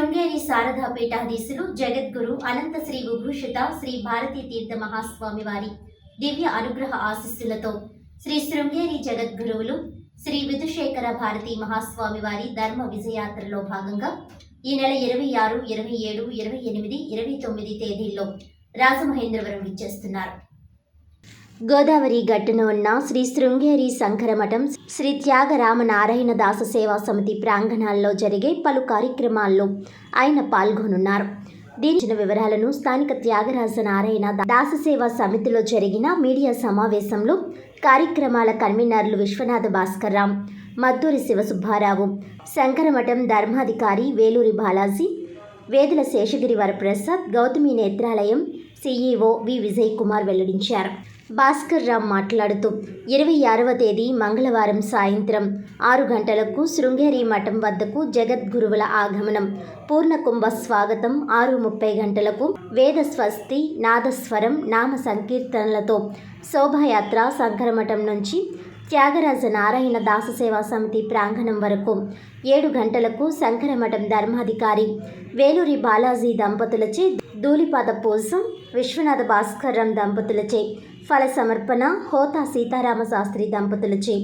శృంగేరి శారదాపీఠాధీశులు జగద్గురు అనంత శ్రీ విభూషిత శ్రీ భారతీ తీర్థ మహాస్వామి వారి దివ్య అనుగ్రహ ఆశీస్సులతో శ్రీ శృంగేరి జగద్గురువులు శ్రీ విధుశేఖర భారతీ మహాస్వామి వారి ధర్మ విజయాత్రలో భాగంగా ఈ నెల ఇరవై ఆరు ఇరవై ఏడు ఇరవై ఎనిమిది ఇరవై తొమ్మిది తేదీల్లో రాజమహేంద్రవరం విచ్చేస్తున్నారు గోదావరి గట్టున ఉన్న శ్రీ శృంగేరి శంకరమఠం శ్రీ త్యాగరామ నారాయణ దాస సేవా సమితి ప్రాంగణాల్లో జరిగే పలు కార్యక్రమాల్లో ఆయన పాల్గొనున్నారు. దీని వివరాలను స్థానిక త్యాగరాజ నారాయణ దాస సేవా సమితిలో జరిగిన మీడియా సమావేశంలో కార్యక్రమాల కన్వీనర్లు విశ్వనాథ భాస్కర్ రామ్ మద్దూరి శివసుబ్బారావు శంకరమఠం ధర్మాధికారి వేలూరి బాలాజీ వేదుల శేషగిరి వరప్రసాద్ గౌతమి నేత్రాలయం సీఈఓ వి విజయ్ కుమార్ వెల్లడించారు. భాస్కర్ రామ్ మాట్లాడుతూ ఇరవై ఆరవ తేదీ మంగళవారం సాయంత్రం ఆరు గంటలకు శృంగేరి మఠం వద్దకు జగద్గురువుల ఆగమనం. పూర్ణకుంభ స్వాగతం ఆరు ముప్పై గంటలకు వేద స్వస్తి నాదస్వరం నామ సంకీర్తనలతో శోభాయాత్ర శంకరమఠం నుంచి త్యాగరాజ నారాయణ దాససేవా సమితి ప్రాంగణం వరకు ఏడు గంటలకు శంకరమఠం ధర్మాధికారి వేలూరి బాలాజీ దంపతులచే ధూళిపాద పూజ విశ్వనాథ భాస్కర్రాం దంపతులచే ఫల సమర్పణ హోతా సీతారామ శాస్త్రి దంపతులచే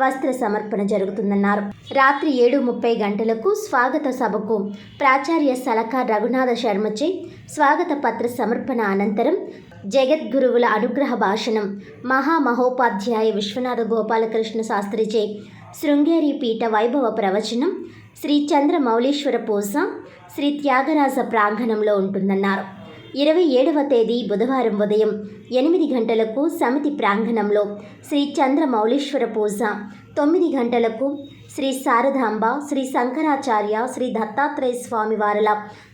వస్త్ర సమర్పణ జరుగుతుందన్నారు. రాత్రి ఏడు ముప్పై గంటలకు స్వాగత సభకు ప్రాచార్య సలకా రఘునాథ శర్మచే స్వాగత పత్ర సమర్పణ అనంతరం జగద్గురువుల అనుగ్రహ భాషణం మహామహోపాధ్యాయ విశ్వనాథ గోపాలకృష్ణ శాస్త్రిచే శృంగేరి పీఠ వైభవ ప్రవచనం శ్రీ చంద్ర మౌళీశ్వర పూజ శ్రీ త్యాగరాజ ప్రాంగణంలో ఉంటుందన్నారు. ఇరవై ఏడవ తేదీ బుధవారం ఉదయం ఎనిమిది గంటలకు సమితి ప్రాంగణంలో శ్రీ చంద్ర మౌళీశ్వర పూజ తొమ్మిది గంటలకు శ్రీ శారదాంబ శ్రీ శంకరాచార్య శ్రీ దత్తాత్రేయ స్వామి వారల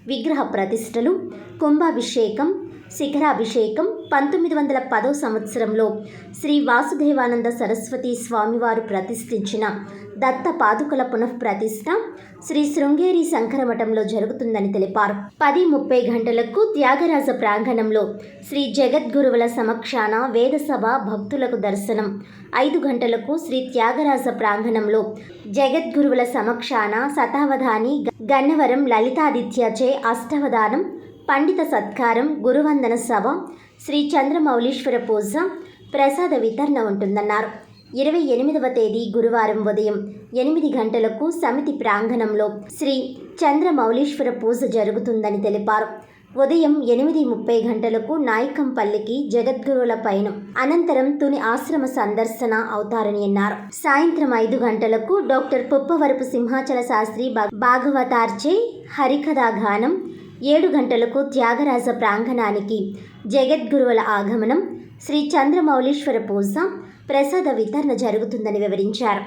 విగ్రహ ప్రతిష్టలు కుంభాభిషేకం శిఖరాభిషేకం పంతొమ్మిది వందల పదో సంవత్సరంలో శ్రీ వాసుదేవానంద సరస్వతి స్వామివారు ప్రతిష్ఠించిన దత్త పాదుకల పునఃప్రతిష్ఠ శ్రీ శృంగేరి శంకరమఠంలో జరుగుతుందని తెలిపారు. పది ముప్పై గంటలకు త్యాగరాజ ప్రాంగణంలో శ్రీ జగద్గురువుల సమక్షాన వేదసభ భక్తులకు దర్శనం. ఐదు గంటలకు శ్రీ త్యాగరాజ ప్రాంగణంలో జగద్గురువుల సమక్షాన శతావధాని గన్నవరం లలితాదిత్యచే అష్టవధానం పండిత సత్కారం గురువందన సభ శ్రీ చంద్రమౌళీశ్వర పూజ ప్రసాద వితరణ ఉంటుందన్నారు. ఇరవై ఎనిమిదవ తేదీ గురువారం ఉదయం ఎనిమిది గంటలకు సమితి ప్రాంగణంలో శ్రీ చంద్రమౌళీశ్వర పూజ జరుగుతుందని తెలిపారు. ఉదయం ఎనిమిది ముప్పై గంటలకు నాయకంపల్లికి జగద్గురువుల పైన అనంతరం తుని ఆశ్రమ సందర్శన అవుతారని అన్నారు. సాయంత్రం ఐదు గంటలకు డాక్టర్ పుప్పవరపు సింహాచల శాస్త్రి భాగవతార్చే హరికథా గానం ఏడు గంటలకు త్యాగరాజ ప్రాంగణానికి జగద్గురువుల ఆగమనం శ్రీ చంద్రమౌళీశ్వర పూజ ప్రసాద వితరణ జరుగుతుందని వివరించారు.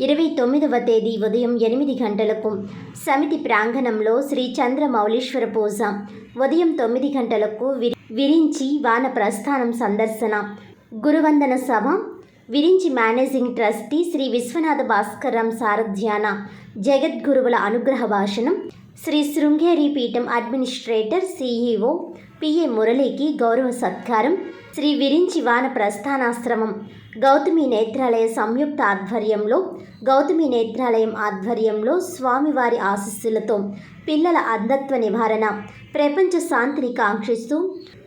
ఇరవై తొమ్మిదవ తేదీ ఉదయం ఎనిమిది గంటలకు సమితి ప్రాంగణంలో శ్రీ చంద్రమౌళీశ్వర పూజ ఉదయం తొమ్మిది గంటలకు వి- విరించి వాన ప్రస్థానం సందర్శన గురువందన సభ విరించి మేనేజింగ్ ట్రస్టీ శ్రీ విశ్వనాథ భాస్కర్రాం సారథ్యాన జగద్గురువుల అనుగ్రహ భాషణం శ్రీ శృంగేరి పీఠం అడ్మినిస్ట్రేటర్ సిఈఓ పిఏ మురళికి గౌరవ సత్కారం. శ్రీ విరించి వాన ప్రస్థానాశ్రమం గౌతమి నేత్రాలయ సంయుక్త ఆధ్వర్యంలో గౌతమి నేత్రాలయం ఆధ్వర్యంలో స్వామివారి ఆశస్సులతో పిల్లల అంధత్వ నివారణ ప్రపంచ శాంతిని కాంక్షిస్తూ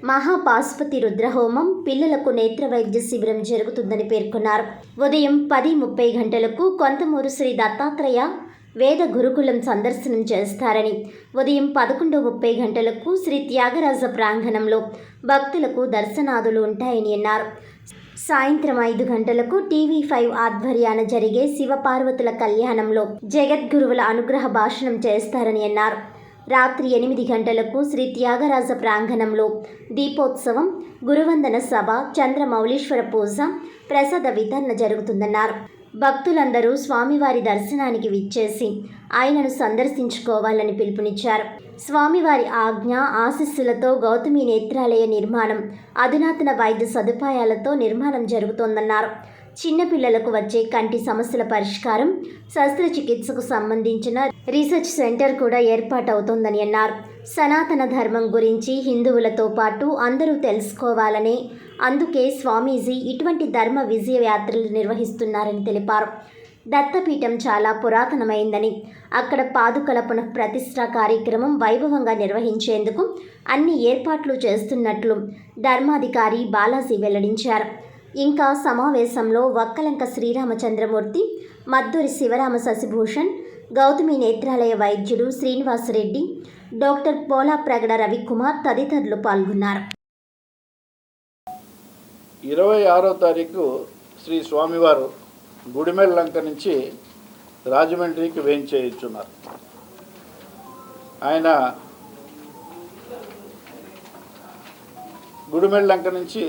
మహాపాశుపతి రుద్రహోమం పిల్లలకు నేత్ర వైద్య శిబిరం జరుగుతుందని పేర్కొన్నారు. ఉదయం పది ముప్పై గంటలకు కొంతమూరు శ్రీ దత్తాత్రేయ వేద గురుకులం సందర్శనం చేస్తారని. ఉదయం పదకొండు ముప్పై గంటలకు శ్రీ త్యాగరాజ ప్రాంగణంలో భక్తులకు దర్శనాదులు ఉంటాయని అన్నారు. సాయంత్రం ఐదు గంటలకు టీవీ ఫైవ్ ఆధ్వర్యాన జరిగే శివపార్వతుల కళ్యాణంలో జగద్గురువుల అనుగ్రహ భాషణం చేస్తారని అన్నారు. రాత్రి ఎనిమిది గంటలకు శ్రీ త్యాగరాజ ప్రాంగణంలో దీపోత్సవం గురువందన సభ చంద్రమౌళీశ్వర పూజ ప్రసాద వితరణ జరుగుతుందన్నారు. భక్తులందరూ స్వామివారి దర్శనానికి విచ్చేసి ఆయనను సందర్శించుకోవాలని పిలుపునిచ్చారు. స్వామివారి ఆజ్ఞ ఆశీస్సులతో గౌతమి నేత్రాలయ నిర్మాణం అధునాతన వైద్య సదుపాయాలతో నిర్మాణం జరుగుతోందన్నారు. చిన్నపిల్లలకు వచ్చే కంటి సమస్యల పరిష్కారం శస్త్రచికిత్సకు సంబంధించిన రీసెర్చ్ సెంటర్ కూడా ఏర్పాటవుతోందని అన్నారు. సనాతన ధర్మం గురించి హిందువులతో పాటు అందరూ తెలుసుకోవాలనే అందుకే స్వామీజీ ఇటువంటి ధర్మ విజయ యాత్రలు నిర్వహిస్తున్నారని తెలిపారు. దత్తపీఠం చాలా పురాతనమైందని అక్కడ పాదుకల పునఃప్రతిష్ఠ కార్యక్రమం వైభవంగా నిర్వహించేందుకు అన్ని ఏర్పాట్లు చేస్తున్నట్లు ధర్మాధికారి బాలాజీ వెల్లడించారు. ఇంకా సమావేశంలో వక్కలంక శ్రీరామచంద్రమూర్తి మద్దూరి శివరామ శశిభూషణ్ గౌతమి నేత్రాలయ వైద్యుడు శ్రీనివాసరెడ్డి డాక్టర్ పోలా ప్రగడ రవికుమార్ తదితరులు పాల్గొన్నారు. ఇరవై ఆరో తారీఖు శ్రీ స్వామివారు గుడిమెల్ లంక నుంచి రాజమండ్రికి వేయించేయించున్నారు. ఆయన గుడిమెల్ లంక నుంచి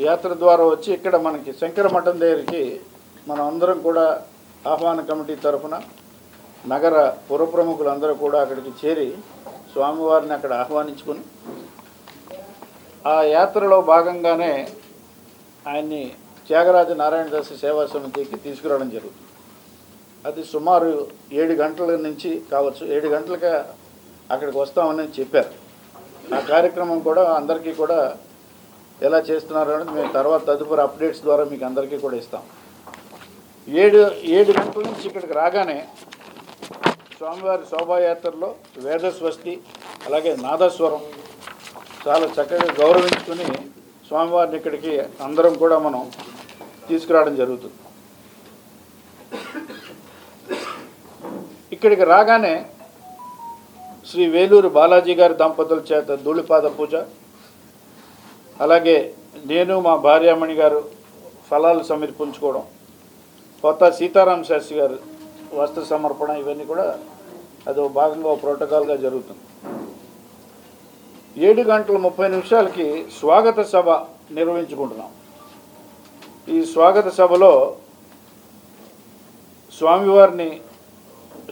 యాత్ర ద్వారా వచ్చి ఇక్కడ మనకి శంకర మఠం దగ్గరికి మనం అందరం కూడా ఆహ్వాన కమిటీ తరఫున నగర పురప్రముఖులు అందరూ కూడా అక్కడికి చేరి స్వామివారిని అక్కడ ఆహ్వానించుకొని ఆ యాత్రలో భాగంగానే ఆయన్ని త్యాగరాజ నారాయణ దాస్ సేవా సమితికి తీసుకురావడం జరుగుతుంది. అది సుమారు ఏడు గంటల నుంచి కావచ్చు ఏడు గంటలకి అక్కడికి వస్తామని చెప్పారు. ఆ కార్యక్రమం కూడా అందరికీ కూడా ఎలా చేస్తున్నారు అనేది మేము తర్వాత తదుపరి అప్డేట్స్ ద్వారా మీకు అందరికీ కూడా ఇస్తాం. ఏడు ఏడు గంటల నుంచి ఇక్కడికి రాగానే స్వామివారి శోభాయాత్రలో వేదస్వస్తి అలాగే నాదస్వరం చాలా చక్కగా గౌరవించుకుని స్వామివారిని ఇక్కడికి అందరం కూడా మనం తీసుకురావడం జరుగుతుంది. ఇక్కడికి రాగానే శ్రీ వేలూరు బాలాజీ గారి దంపతుల చేత ధూళిపాద పూజ అలాగే నేను మా భార్యామణి గారు ఫలాలు సమర్పించుకోవడం కొత్త సీతారాం శాస్త్రి గారు వస్త్ర సమర్పణ ఇవన్నీ కూడా అది భాగంగా ఓ ప్రోటోకాల్గా జరుగుతుంది. ఏడు గంటల ముప్పై నిమిషాలకి స్వాగత సభ నిర్వహించుకుంటున్నాం. ఈ స్వాగత సభలో స్వామివారిని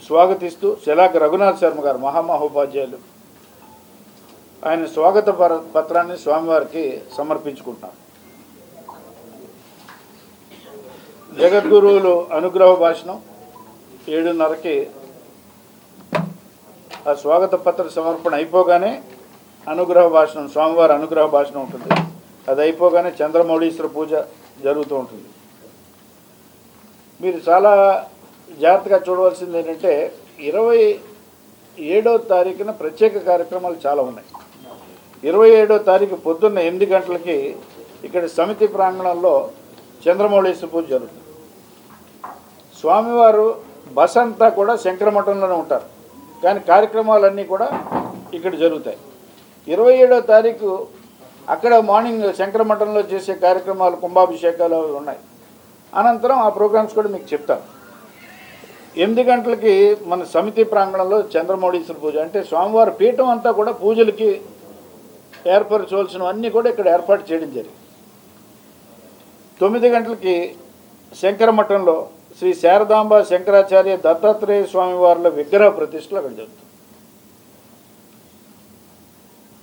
స్వాగతిస్తూ శలాక రఘునాథ్ శర్మ గారు మహామహోపాధ్యాయులు. ఆయన స్వాగత పర- పత్రాన్ని స్వామివారికి సమర్పించుకుంటున్నారు. జగద్గురువులు అనుగ్రహ భాషణం ఏడున్నరకి ఆ స్వాగత పత్ర సమర్పణ అయిపోగానే అనుగ్రహ భాషణం స్వామివారి అనుగ్రహ భాషణం ఉంటుంది. అది అయిపోగానే చంద్రమౌళీశ్వర పూజ జరుగుతూ ఉంటుంది. మీరు చాలా జాగ్రత్తగా చూడవలసింది ఏంటంటే ఇరవై ఏడో తారీఖున ప్రత్యేక కార్యక్రమాలు చాలా ఉన్నాయి. ఇరవై ఏడో తారీఖు పొద్దున్న ఎనిమిది గంటలకి ఇక్కడ సమితి ప్రాంగణంలో చంద్రమౌళీశ్వర పూజ జరుగుతుంది. స్వామివారు బస్ అంతా కూడా శంకరమఠంలోనే ఉంటారు. కానీ కార్యక్రమాలన్నీ కూడా ఇక్కడ జరుగుతాయి. ఇరవై ఏడో తారీఖు అక్కడ మార్నింగ్ శంకరమఠంలో చేసే కార్యక్రమాలు కుంభాభిషేకాలు అవి ఉన్నాయి. అనంతరం ఆ ప్రోగ్రామ్స్ కూడా మీకు చెప్తాను. ఎనిమిది గంటలకి మన సమితి ప్రాంగణంలో చంద్రమౌళీశ్వర పూజ. అంటే స్వామివారి పీఠం అంతా కూడా పూజలకి ఏర్పరచవలసినవన్నీ కూడా ఇక్కడ ఏర్పాటు చేయడం జరిగింది. తొమ్మిది గంటలకి శంకరమఠంలో శ్రీ శారదాంబ శంకరాచార్య దత్తాత్రేయ స్వామివారిలో విగ్రహ ప్రతిష్టలు అక్కడ జరుగుతుంది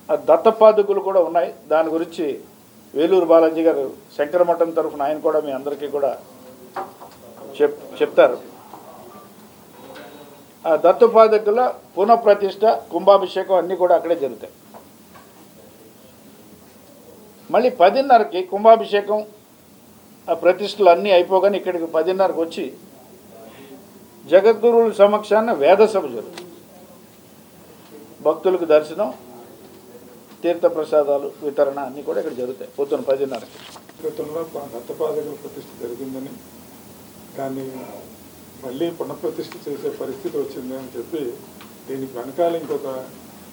ఆ దత్తపాదుకులు కూడా ఉన్నాయి. దాని గురించి వేలూరు బాలాజీ గారు శంకరమఠం తరఫున ఆయన కూడా మీ అందరికీ కూడా చెప్ చెప్తారు. ఆ దత్తపాదకుల పునఃప్రతిష్ట కుంభాభిషేకం అన్నీ కూడా అక్కడే జరుగుతాయి. మళ్ళీ పదిన్నరకి కుంభాభిషేకం ఆ ప్రతిష్టలు అన్నీ అయిపోగానే ఇక్కడికి పదిన్నరకు వచ్చి జగద్గురువుల సమక్షాన వేదసభ జరుగుతుంది. భక్తులకు దర్శనం తీర్థ ప్రసాదాలు వితరణ అన్నీ కూడా ఇక్కడ జరుగుతాయి. పొద్దున్న పదిన్నరకి. గతంలో దత్తపాదకుల ప్రతిష్ఠ జరిగిందని దాన్ని మళ్ళీ పునఃప్రతిష్ఠ చేసే పరిస్థితి వచ్చింది అని చెప్పి దీనికి వెనకాల ఇంకొక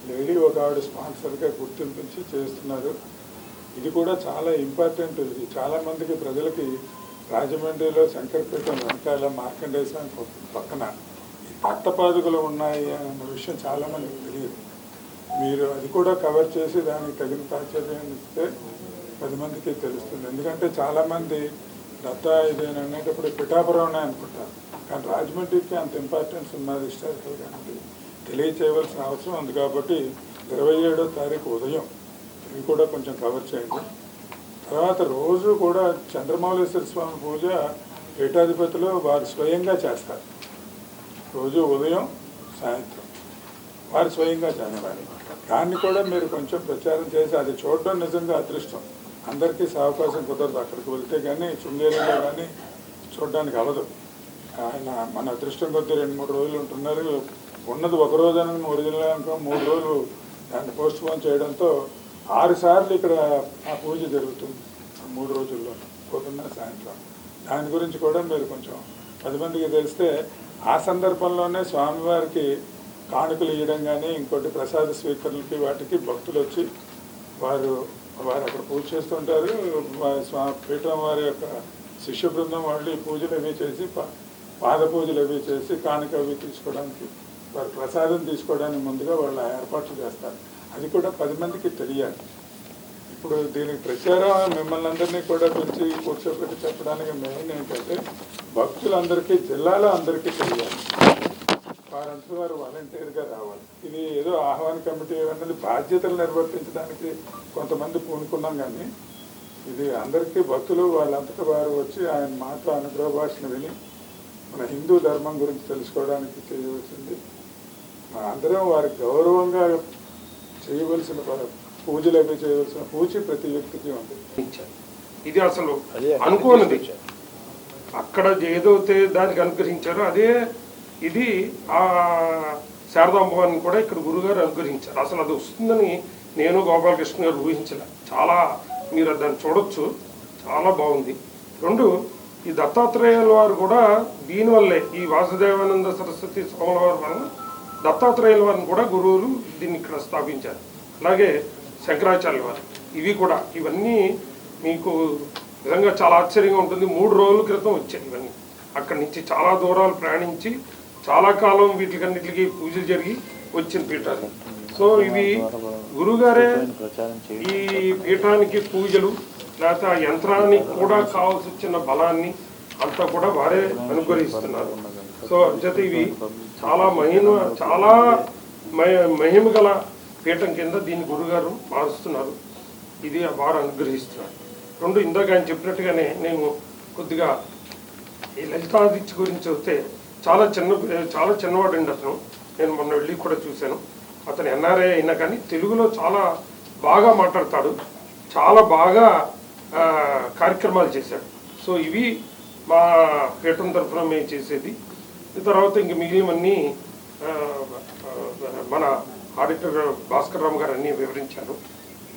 లేడీ ఒక ఆవిడ స్పాన్సర్గా గుర్తింపించి చేస్తున్నారు. ఇది కూడా చాలా ఇంపార్టెంట్. ఇది చాలామందికి ప్రజలకి రాజమండ్రిలో శంకరపేట వెనకాల మార్కండేయ పక్కన ఈ ఉన్నాయి అన్న విషయం చాలామందికి తెలియదు. మీరు అది కూడా కవర్ చేసి దానికి తగిన ప్రాచుర్యం ఇస్తే పది మందికి తెలుస్తుంది. ఎందుకంటే చాలామంది దత్తా ఇది అనేటప్పుడు పిఠాపురం అనుకుంటారు. కానీ రాజమండ్రికి అంత ఇంపార్టెన్స్ ఉన్నది హిస్టారికల్ కానీ తెలియచేయవలసిన అవసరం ఉంది కాబట్టి ఇరవై ఏడో తారీఖు ఉదయం ఇవి కూడా కొంచెం కవర్ చేయండి. తర్వాత రోజు కూడా చంద్రమౌళేశ్వర స్వామి పూజ పీఠాధిపతిలో వారు స్వయంగా చేస్తారు. రోజు ఉదయం సాయంత్రం వారు స్వయంగా చేస్తారు దాన్ని కూడా మీరు కొంచెం ప్రచారం చేసి అది చూడడం నిజంగా అదృష్టం. అందరికీ అవకాశం కుదరదు. అక్కడికి వెళ్తే కానీ శృంగేరిలో కానీ చూడడానికి అవ్వదు. ఆయన మన అదృష్టం కొద్దీ రెండు మూడు రోజులు ఉంటున్నారు. ఉన్నది ఒక రోజు అని ఒరిజినల్ అనుకో మూడు రోజులు దాన్ని పోస్ట్ పోన్ చేయడంతో ఆరుసార్లు ఇక్కడ ఆ పూజ జరుగుతుంది. మూడు రోజుల్లో పొద్దున్న సాయంత్రం. దాని గురించి కూడా మీరు కొంచెం పది మందికి తెలిస్తే ఆ సందర్భంలోనే స్వామివారికి కానుకలు ఇవ్వడం కానీ ఇంకోటి ప్రసాద స్వీకరణలకి వాటికి భక్తులు వచ్చి వారు వారు అక్కడ పూజ చేస్తుంటారు. వారి స్వా పీఠం వారి యొక్క శిష్య బృందం వాళ్ళు ఈ పూజలు అవి చేసి పా- పాద పూజలు అవి చేసి కానుక అవి తీసుకోవడానికి వారు ప్రసాదం తీసుకోవడానికి ముందుగా వాళ్ళు ఏర్పాట్లు చేస్తారు. అది కూడా పది మందికి తెలియాలి. ఇప్పుడు దీనికి ప్రచారం మిమ్మల్ని అందరినీ కూడా పిలిచి కూర్చోబెట్టి చెప్పడానికి మెయిన్ ఏంటంటే భక్తులందరికీ జిల్లాలో అందరికీ తెలియాలి. వారంతా వారు వాలంటీర్గా రావాలి. ఇది ఏదో ఆహ్వాన కమిటీ అన్నది బాధ్యతలు నిర్వర్తించడానికి కొంతమంది పూనుకున్నాం కానీ ఇది అందరికీ భక్తులు వాళ్ళంతటా వారు వచ్చి ఆయన మాట అనుగ్రహ భాషను విని మన హిందూ ధర్మం గురించి తెలుసుకోవడానికి చేయవలసింది. మన అందరం వారి గౌరవంగా చేయవలసిన పూజలు అవి చేయవలసిన పూజ ప్రతి వ్యక్తికి ఉంది. ఇది అసలు అనుకోనిది. అక్కడ ఏదైతే దానికి అనుగ్రహించారో అదే ఇది ఆ శారదాంబాన్ని కూడా ఇక్కడ గురుగారు అనుగ్రహించారు. అసలు అది వస్తుందని నేను గోపాలకృష్ణ గారు ఊహించలే. చాలా మీరు దాన్ని చూడొచ్చు. చాలా బాగుంది. రెండు ఈ దత్తాత్రేయుల వారు కూడా దీనివల్లే ఈ వాసుదేవానంద సరస్వతి స్వాముల వారి వలన దత్తాత్రేయుల వారిని కూడా గురువులు దీన్ని ఇక్కడ స్థాపించారు. అలాగే శంకరాచార్య వారు. ఇవి కూడా ఇవన్నీ మీకు నిజంగా చాలా ఆశ్చర్యంగా ఉంటుంది. మూడు రోజుల క్రితం వచ్చాయి ఇవన్నీ. అక్కడి నుంచి చాలా దూరాలు ప్రయాణించి చాలా కాలం వీటికన్నిటికి పూజలు జరిగి వచ్చిన పీఠాలు. సో ఇవి గురుగారే ఈ పీఠానికి పూజలు లేకపోతే ఆ యంత్రానికి కూడా కావాల్సి వచ్చిన బలాన్ని అంతా కూడా వారే అనుగ్రహిస్తున్నారు. సో అంచేత ఇవి చాలా మహిమ చాలా మహిమ గల పీఠం కింద దీన్ని గురుగారు మారుస్తున్నారు. ఇది వారు అనుగ్రహిస్తున్నారు. రెండు ఇందాక ఆయన చెప్పినట్టుగానే నేను కొద్దిగా ఈ లలితాదిత్య గురించి వస్తే చాలా చిన్న చాలా చిన్నవాడండి అతను. నేను మొన్న వెళ్ళి కూడా చూశాను. అతను ఎన్ఆర్ఐ అయినా కానీ తెలుగులో చాలా బాగా మాట్లాడతాడు. చాలా బాగా కార్యక్రమాలు చేశాడు. సో ఇవి మా పీఠం తరఫున మేము చేసేది. తర్వాత ఇంక మిగిలినవన్నీ మన ఆడిటర్ భాస్కర్ రామ్ గారు అన్నీ వివరించాను